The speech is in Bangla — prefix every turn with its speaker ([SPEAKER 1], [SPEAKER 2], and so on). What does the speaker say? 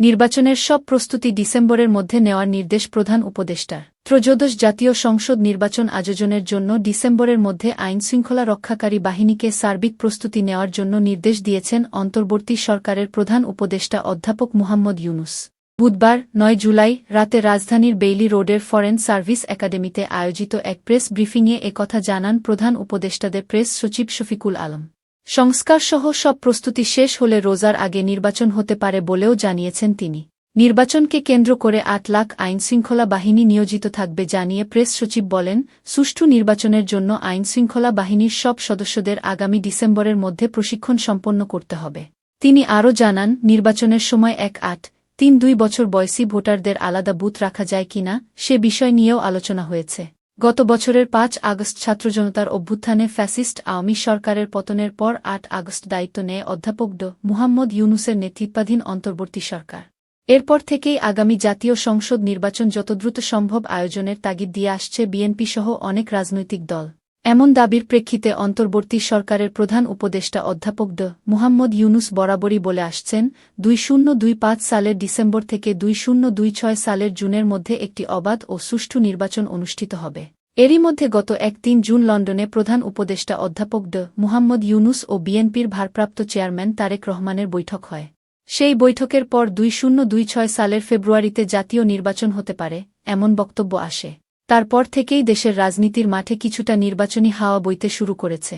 [SPEAKER 1] নির্বাচনের সব প্রস্তুতি ডিসেম্বরের মধ্যে নেওয়ার নির্দেশ প্রধান উপদেষ্টার ত্রয়োদশ জাতীয় সংসদ নির্বাচন আয়োজনের জন্য ডিসেম্বরের মধ্যে আইনশৃঙ্খলা রক্ষাকারী বাহিনীকে সার্বিক প্রস্তুতি নেওয়ার জন্য নির্দেশ দিয়েছেন অন্তর্বর্তী সরকারের প্রধান উপদেষ্টা অধ্যাপক মুহাম্মদ ইউনুস। বুধবার, নয় জুলাই, রাতে রাজধানীর বেইলি রোডের ফরেন সার্ভিস একাডেমিতে আয়োজিত এক প্রেস ব্রিফিংয়ে একথা জানান প্রধান উপদেষ্টাদের প্রেস সচিব শফিকুল আলম। সংস্কারসহ সব প্রস্তুতি শেষ হলে রোজার আগে নির্বাচন হতে পারে বলেও জানিয়েছেন তিনি। নির্বাচনকে কেন্দ্র করে আট লাখ আইনশৃঙ্খলা বাহিনী নিয়োজিত থাকবে জানিয়ে প্রেস সচিব বলেন, সুষ্ঠু নির্বাচনের জন্য আইনশৃঙ্খলা বাহিনীর সব সদস্যদের আগামী ডিসেম্বরের মধ্যে প্রশিক্ষণ সম্পন্ন করতে হবে। তিনি আরও জানান, নির্বাচনের সময় এক আট তিন দুই বছর বয়সী ভোটারদের আলাদা বুথ রাখা যায় কিনা, সে বিষয় নিয়েও আলোচনা হয়েছে। গত বছরের পাঁচ আগস্ট ছাত্রজনতার অভ্যুত্থানে ফ্যাসিস্ট আওয়ামী সরকারের পতনের পর আট আগস্ট দায়িত্ব নেয় অধ্যাপক ড. মুহাম্মদ ইউনুসের নেতৃত্বাধীন অন্তর্বর্তী সরকার। এরপর থেকেই আগামী জাতীয় সংসদ নির্বাচন যত দ্রুত সম্ভব আয়োজনের তাগিদ দিয়ে আসছে বিএনপি সহ অনেক রাজনৈতিক দল। এমন দাবির প্রেক্ষিতে অন্তর্বর্তী সরকারের প্রধান উপদেষ্টা অধ্যাপক ড. মুহাম্মদ ইউনুস বরাবরই বলে আসছেন, দুই শূন্য দুই পাঁচ সালের ডিসেম্বর থেকে দুই শূন্য দুই ছয় সালের জুনের মধ্যে একটি অবাধ ও সুষ্ঠু নির্বাচন অনুষ্ঠিত হবে। এরই মধ্যে গত এক তিন জুন লন্ডনে প্রধান উপদেষ্টা অধ্যাপক ড মুহাম্মদ ইউনুস ও বিএনপির ভারপ্রাপ্ত চেয়ারম্যান তারেক রহমানের বৈঠক হয়। সেই বৈঠকের পর দুই শূন্য দুই ছয় সালের ফেব্রুয়ারিতে জাতীয় নির্বাচন হতে পারে, এমন বক্তব্য আসে। তারপর থেকেই দেশের রাজনীতির মাঠে কিছুটা নির্বাচনী হাওয়া বইতে শুরু করেছে।